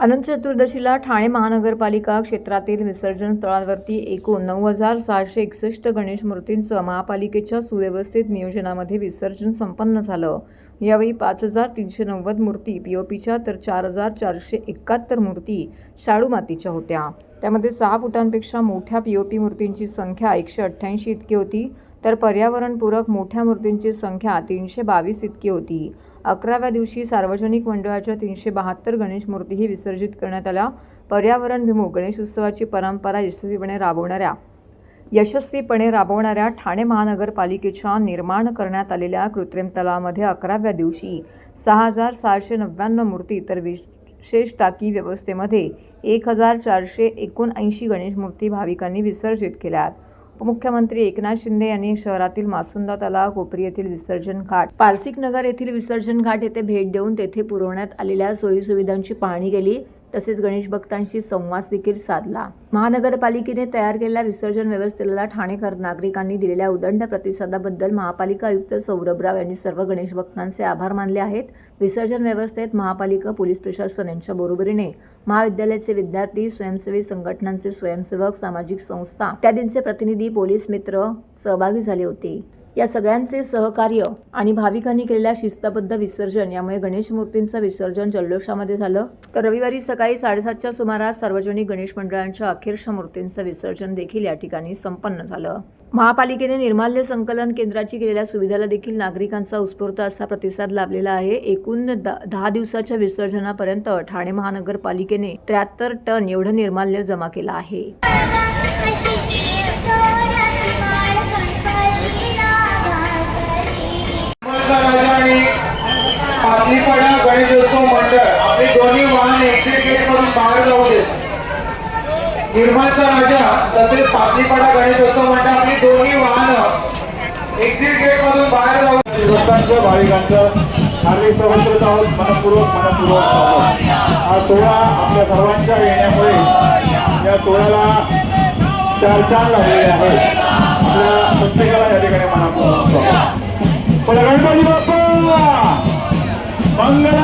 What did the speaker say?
अनंत चतुर्दशीला ठाणे महानगरपालिका क्षेत्रातील विसर्जन स्थळांवरती एकूण नऊ हजार सहाशे एकसष्ट गणेश मूर्तींचं महापालिकेच्या सुव्यवस्थित नियोजनामध्ये विसर्जन संपन्न झालं. यावेळी पाच हजार तीनशे नव्वद मूर्ती पीओपीच्या तर चार हजार चारशे एकाहत्तर मूर्ती शाडू मातीच्या होत्या. त्यामध्ये सहा फुटांपेक्षा मोठ्या पीओपी मूर्तींची संख्या एकशे अठ्ठ्याऐंशी इतकी होती तर पर्यावरणपूरक मोठ्या मूर्तींची संख्या तीनशे बावीस इतकी होती. अकराव्या दिवशी सार्वजनिक मंडळाच्या तीनशे बहात्तर गणेश मूर्तीही विसर्जित करण्यात आल्या. पर्यावरणभिमुख गणेशोत्सवाची परंपरा यशस्वीपणे राबवणाऱ्या यशस्वीपणे राबवणाऱ्या ठाणे महानगरपालिकेच्या निर्माण करण्यात आलेल्या कृत्रिम तलावामध्ये अकराव्या दिवशी सहा हजार सहाशे नव्याण्णव मूर्ती तर विशेष टाकी व्यवस्थेमध्ये एक हजार चारशे एकोणऐंशी गणेश मूर्ती भाविकांनी विसर्जित केल्यात. उपमुख्यमंत्री एकनाथ शिंदे यांनी शहरातील मासुंदा तलाव कोपरी येथील विसर्जन घाट पारसिक नगर येथील विसर्जन घाट येथे भेट देऊन तेथे पुरवण्यात आलेल्या सोयीसुविधांची पाहणी केली. तसेच गणेश भक्तांशी संवाद देखील साधला. महानगरपालिकेने तयार केलेल्या विसर्जन व्यवस्थेला ठाणेकर नागरिकांनी दिलेल्या उदंड प्रतिसादाबद्दल महापालिका आयुक्त सौरभराव यांनी सर्व गणेश भक्तांचे आभार मानले आहेत. विसर्जन व्यवस्थेत महापालिका पोलीस प्रशासन यांच्या बरोबरीने महाविद्यालयाचे विद्यार्थी स्वयंसेवी संघटनांचे स्वयंसेवक सामाजिक संस्था इत्यादींचे प्रतिनिधी पोलीस मित्र सहभागी झाले होते. या सगळ्यांचे सहकार्य आणि भाविकांनी केलेल्या शिस्तबद्ध विसर्जन यामुळे गणेश मूर्तींचं विसर्जन जल्लोषामध्ये झालं. तर रविवारी सकाळी साडेसातच्या सुमारास सार्वजनिक गणेश मंडळांच्या अखेरच्या मूर्तींचं विसर्जन देखील या ठिकाणी संपन्न झालं. महापालिकेने निर्माल्य संकलन केंद्राची केलेल्या सुविधाला देखील नागरिकांचा उत्स्फूर्त असा प्रतिसाद लाभलेला आहे. एकूण द- दहा दिवसाच्या विसर्जनापर्यंत ठाणे महानगरपालिकेने त्र्याहत्तर टन एवढं निर्माल्य जमा केलं आहे. निर्माणचा राजा तसेच पाटलीपाडा गणेशोत्सव मंडळ आपली दोन्ही वाहनं एक्झिट गेट मधून बाहेर जाऊ भक्तांचं भाविकांचं हार्दिक स्वागत आहोत मनपूर्वक मनपूर्वक हा सोहळा आपल्या सर्वांच्या येण्यामुळे या सोहळ्याला चार चार लागलेले आहेत. आपल्या प्रत्येकाला या ठिकाणी मनापूर्वक पण गणपती बाप्पा! मंगल